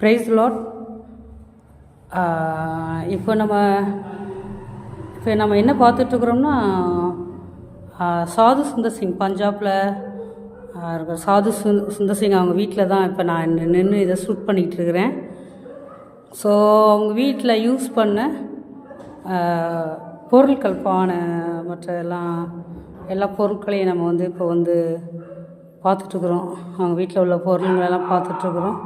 Price lot இப்போ நம்ம இப்போ நம்ம என்ன பார்த்துட்ருக்குறோம்னா சாது சுந்தர் சிங் பஞ்சாபில் இருக்கிற சாது சுந் சுந்தர் சிங் அவங்க வீட்டில் தான் இப்போ நான் நின்று இதை ஷூட் பண்ணிகிட்டு இருக்கிறேன் ஸோ அவங்க வீட்டில் யூஸ் பண்ண பொருட்கள் பானை மற்ற எல்லாம் எல்லா பொருட்களையும் நம்ம வந்து இப்போ வந்து பார்த்துட்ருக்குறோம். அவங்க வீட்டில் உள்ள பொருளுங்களெல்லாம் பார்த்துட்ருக்குறோம்.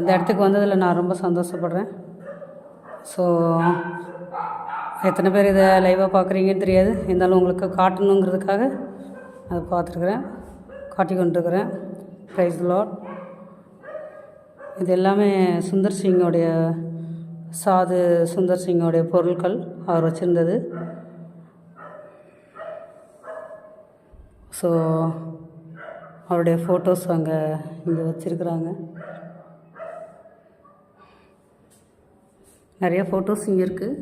இந்த இடத்துக்கு வந்ததில் நான் ரொம்ப சந்தோஷப்படுறேன். ஸோ எத்தனை பேர் இதை லைவாக பார்க்குறீங்கன்னு தெரியாது. இருந்தாலும் உங்களுக்கு காட்டணுங்கிறதுக்காக அதை பார்த்துருக்குறேன். காட்டி கொண்டிருக்கிறேன். ப்ரைஸ் லாட் இது எல்லாமே சுந்தர் சிங்கோடைய சாது சுந்தர் சிங்கோடைய பொருட்கள் அவர் வச்சுருந்தது. ஸோ அவருடைய ஃபோட்டோஸ் அங்கே இங்கே வச்சுருக்குறாங்க. நிறைய ஃபோட்டோஸ் இங்கே இருக்குது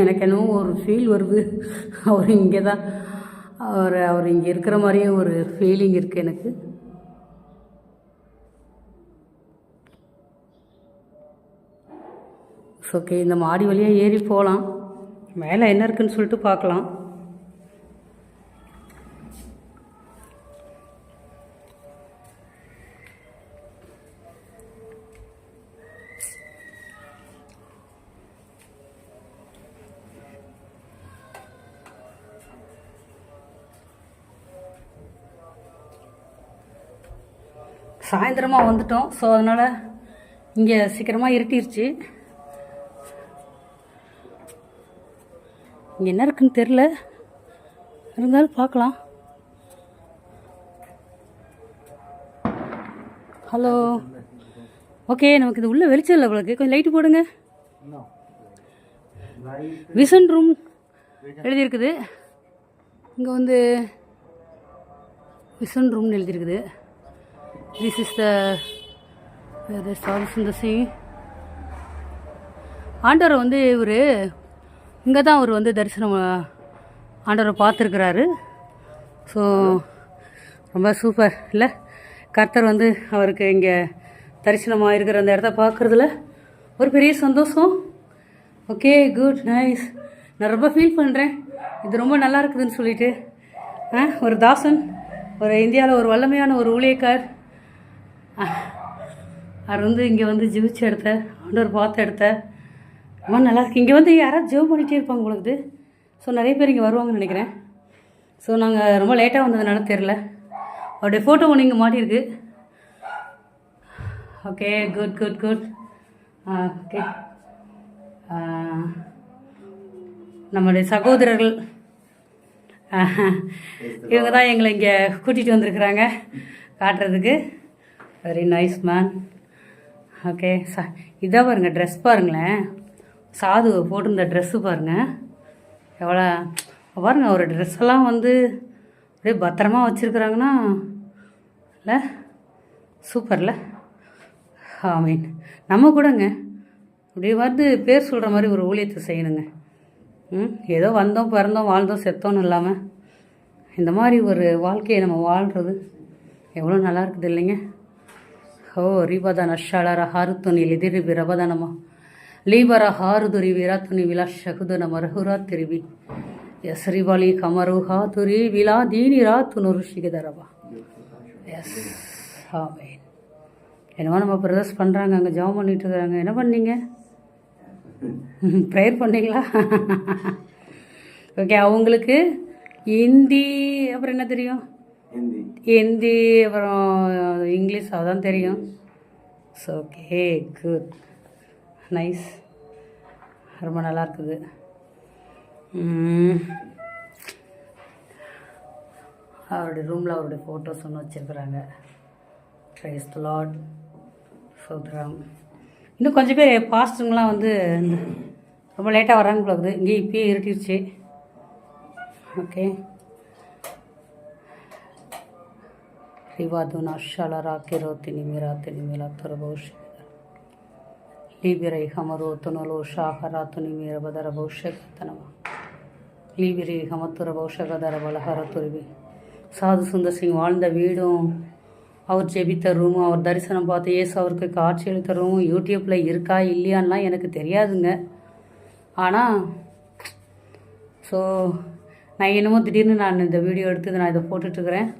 எனக்கு என்னவோ ஒரு ஃபீல் வருது. அவர் இங்கே தான் அவர் அவர் இங்கே இருக்கிற மாதிரியே ஒரு ஃபீலிங் இருக்குது எனக்கு. ஓகே இந்த மாடி வழியாக ஏறி போகலாம் மேலே என்ன இருக்குன்னு சொல்லிட்டு பார்க்கலாம். சாயந்தரமாக வந்துட்டோம். ஸோ அதனால் இங்கே சீக்கிரமாக இருட்டிருச்சு. இங்கே என்ன இருக்குன்னு தெரில இருந்தாலும் பார்க்கலாம். ஹலோ. ஓகே நமக்கு இது உள்ள வெளிச்சம் இல்லை உங்களுக்கு கொஞ்சம் லைட்டு போடுங்க. விசன் ரூம் எழுதியிருக்குது. இங்கே வந்து விசன் ரூம்னு எழுதியிருக்குது. This is the sorry Sundar Singh ஆண்டவரை வந்து இவர் இங்கே தான் அவர் வந்து தரிசனம் ஆண்டவரை பார்த்துருக்குறாரு. ஸோ ரொம்ப சூப்பர் இல்லை கர்த்தர் வந்து அவருக்கு இங்கே தரிசனமாக இருக்கிற அந்த இடத்த பார்க்குறதுல ஒரு பெரிய சந்தோஷம். ஓகே குட் நைஸ் நான் ரொம்ப ஃபீல் பண்ணுறேன் இது ரொம்ப நல்லா இருக்குதுன்னு சொல்லிட்டு ஆ ஒரு தாசன் ஒரு இந்தியாவில் ஒரு வல்லமையான ஒரு ஊழியக்கார். அவர் வந்து இங்கே வந்து ஜீவிச்ச இடத்த ஆண்டவர் பார்த்த இடத்த அம்மா நல்லா இருக்கு. இங்கே வந்து யாராவது ஜெவ் பண்ணிகிட்டே இருப்பாங்க உங்களுக்கு ஸோ நிறைய பேர் இங்கே வருவாங்கன்னு நினைக்கிறேன். ஸோ நாங்கள் ரொம்ப லேட்டாக வந்ததுனால தெரில அவருடைய ஃபோட்டோ ஒன்று இங்கே மாட்டியிருக்கு. Okay good good good okay நம்முடைய சகோதரர்கள். இவங்க தான் எங்களை இங்கே கூட்டிகிட்டு வந்திருக்கிறாங்க காட்டுறதுக்கு. வெரி நைஸ் மேன் ஓகே ச இதாக பாருங்கள் ட்ரெஸ் பாருங்களேன். சாது போட்டிருந்த ட்ரெஸ்ஸு பாருங்கள் எவ்வளோ பாருங்கள் ஒரு ட்ரெஸ்ஸெல்லாம் வந்து அப்படியே பத்திரமா வச்சுருக்குறாங்கன்னா இல்லை? சூப்பரில் ஆமீன் நம்ம கூடங்க. அப்படியே வந்து பேர் சொல்கிற மாதிரி ஒரு ஊழியத்தை செய்யணுங்க. ம் ஏதோ வந்தோம் பிறந்தோம் வாழ்ந்தோம் செத்தோன்னு இல்லாமல் இந்த மாதிரி ஒரு வாழ்க்கையை நம்ம வாழ்கிறது எவ்வளோ நல்லா இருக்குது இல்லைங்க? ஓ ரிபதா நஷாளர ஹாருத்துனில் எதிரி பிரபதனமாக ಲೀಬರ ಹಾರುದುರಿ ವಿರಾತುನಿ ವಿಲಾಶ ಶಕುದನ ಮರಹುರ ತಿರಿಬಿ ಎಸರಿಬಲಿ ಕಮರು ಹಾತುರಿ ವಿಲಾ ದೀನಿ ರಾತು ಋಷಿಗೆದರಬ எஸ் ஆமேன் என்னமோ நம்ம பிரதர்ஸ் பண்ணுறாங்க அங்கே ஜெபம் பண்ணிட்டு இருக்காங்க என்ன பண்ணீங்க ப்ரேயர் பண்ணீங்களா ஓகே அவங்களுக்கு ஹிந்தி அப்புறம் என்ன தெரியும் हिंदी ஹிந்தி அப்புறம் இங்கிலீஷ் அதான் தெரியும் ஸோ ஓகே குட் நைஸ் ரொம்ப நல்லா இருக்குது. அவருடைய ரூமில் அவருடைய ஃபோட்டோஸ் ஒன்று வச்சுருக்குறாங்க. ப்ரைஸ் லாட் சோத்ராம். இன்னும் கொஞ்சம் பேர் பாஸ்டருங்களாம் வந்து ரொம்ப லேட்டாக வராங்க போகுது இங்கே இப்பயே இருட்டிருச்சு. ஓகே ரிவாதுனா ஷலரா கிரோத்தினி மிராத்தினி மிலாத்துரபோஷி లీబిరై హమరోతునలో షాహరాతుని మీరబదర భవిష్యత్తనవ లీబిరి ஹமத்துர பௌஷகதர வலஹர துருவி சாது சுந்தர் சிங் வாழ்ந்த வீடும் அவர் ஜெபித்த ரூமும் அவர் தரிசனம் பார்த்த ஏசு அவருக்கு காட்சி அளித்த ரூமும் யூடியூப்பில் இருக்கா இல்லையான்லாம் எனக்கு தெரியாதுங்க. ஆனால் ஸோ நான் என்னமோ திடீர்னு நான் இந்த வீடியோ எடுத்து நான் இதை போட்டுட்ருக்குறேன்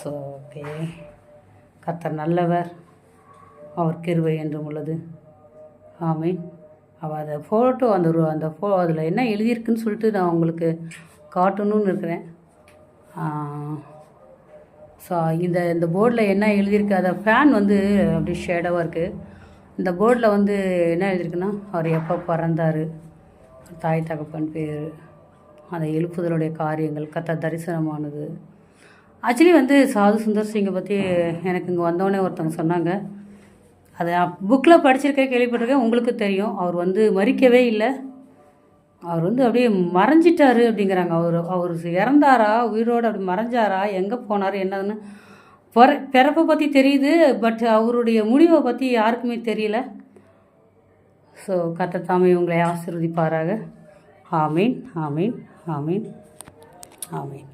ஸோ ஓகே கத்தர் நல்லவர். அவர் கிருவை என்றும் உள்ளது. ஆமை அவள் அதை ஃபோட்டோ அந்த அந்த ஃபோ அதில் என்ன எழுதியிருக்குன்னு சொல்லிட்டு நான் உங்களுக்கு காட்டணும்னு இருக்கிறேன். ஸோ இந்த இந்த போர்டில் என்ன எழுதியிருக்கு அதை ஃபேன் வந்து அப்படி ஷேடாவாக இருக்குது இந்த போர்டில் வந்து என்ன எழுதியிருக்குன்னா அவர் எப்போ பிறந்தார் தாய் தகப்பன் பேர் அந்த எழுப்புதலுடைய காரியங்கள் கத்த தரிசனமானது. ஆக்சுவலி வந்து சாது சுந்தர் சிங்கை பற்றி எனக்கு இங்கே வந்தோடனே ஒருத்தவங்க சொன்னாங்க. அதை புக்கில் படிச்சிருக்கேன் கேள்விப்பட்டிருக்கேன். உங்களுக்கு தெரியும். அவர் வந்து மறிக்கவே இல்லை. அவர் வந்து அப்படியே மறைஞ்சிட்டாரு அப்படிங்கிறாங்க. அவர் அவர் இறந்தாரா? உயிரோடு அப்படி மறைஞ்சாரா? எங்கே போனார்? என்னதுன்னு பிற பிறப்பை பற்றி தெரியுது. பட் அவருடைய முடிவை பற்றி யாருக்குமே தெரியல. ஸோ கத்தத்தாமே உங்களை ஆசிர்வதிப்பாராக. ஆமீன் ஆமீன் ஆமீன் ஆமீன்